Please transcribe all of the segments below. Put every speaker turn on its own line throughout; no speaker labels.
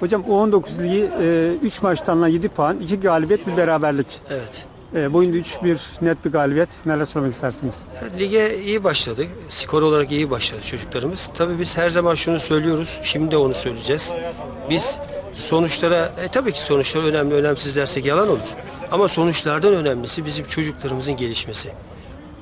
Hocam U19 Ligi 3 maçtan 7 puan, 2 galibiyet, bir beraberlik.
Evet.
E, bu oyunda 3-1 net bir galibiyet. Neler söylemek istersiniz?
Lige iyi başladı. Skor olarak iyi başladı çocuklarımız. Tabii biz her zaman şunu söylüyoruz. Şimdi de onu söyleyeceğiz. Biz sonuçlara, e, tabii ki sonuçlar önemli, önemsiz dersek yalan olur. Ama sonuçlardan önemlisi bizim çocuklarımızın gelişmesi.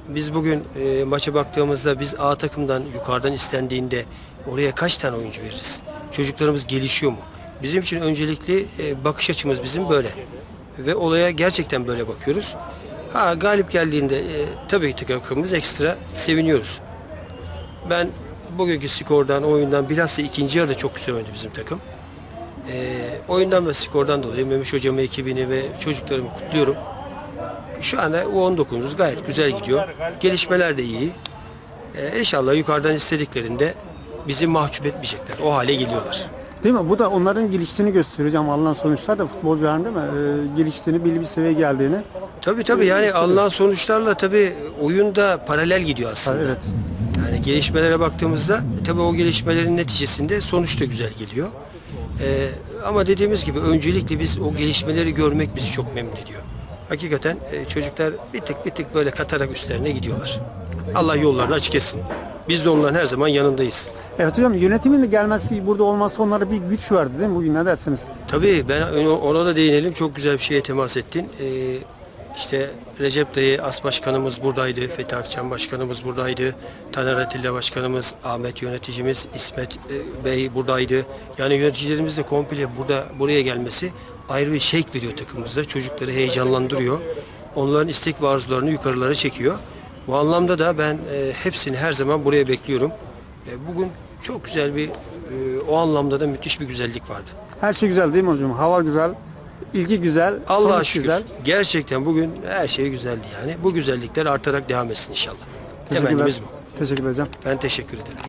Biz bugün e, maça baktığımızda biz A takımdan yukarıdan istendiğinde oraya kaç tane oyuncu veririz? Çocuklarımız gelişiyor mu? Bizim için öncelikli e, bakış açımız bizim böyle. Ve olaya gerçekten böyle bakıyoruz. Ha galip geldiğinde e, tabii ki takımımız ekstra seviniyoruz. Ben bugünkü skordan, oyundan bilhassa ikinci yarıda çok güzel oynadı bizim takım. E, oyundan ve skordan dolayı Memiş hocamı, ekibini ve çocuklarımı kutluyorum. Şu anda U19'umuz gayet güzel gidiyor. Gelişmeler de iyi. Ee, inşallah yukarıdan istediklerinde bizi mahcup etmeyecekler. O hale geliyorlar.
Değil mi? Bu da onların geliştiğini hocam. Alınan sonuçlar da futbolcuların değil mi? E, geliştiğini, belli bir seviyeye geldiğini.
Tabii tabii yani alınan sonuçlarla tabii oyunda paralel gidiyor aslında.
Evet.
Yani gelişmelere baktığımızda e, tabii o gelişmelerin neticesinde sonuç da güzel geliyor. Ee, ama dediğimiz gibi öncelikle biz o gelişmeleri görmek bizi çok memnun ediyor. Hakikaten e, çocuklar bir tık bir tık böyle katarak üstlerine gidiyorlar. Allah yollarını açık etsin. Biz de onların her zaman yanındayız.
Evet hocam yönetimin de gelmesi, burada olması onlara bir güç verdi değil mi? Bugün ne dersiniz?
Tabii ben ona da değinelim. Çok güzel bir şeye temas ettin. Ee, işte Recep Dayı As Başkanımız buradaydı. Fethi Akçam Başkanımız buradaydı. Taner Atilla Başkanımız, Ahmet yöneticimiz, İsmet e, Bey buradaydı. Yani yöneticilerimiz de komple burada buraya gelmesi ayrı bir şevk veriyor takımımıza. Çocukları heyecanlandırıyor. Onların istek ve arzularını yukarılara çekiyor. Bu anlamda da ben e, hepsini her zaman buraya bekliyorum. E, bugün çok güzel bir e, o anlamda da müthiş bir güzellik vardı.
Her şey güzel değil mi hocam? Hava güzel, ilgi güzel,
Allah'a
sonuç
şükür.
güzel.
Gerçekten bugün her şey güzeldi yani. Bu güzellikler artarak devam etsin inşallah. Temennimiz bu.
Teşekkürler hocam.
Ben teşekkür ederim.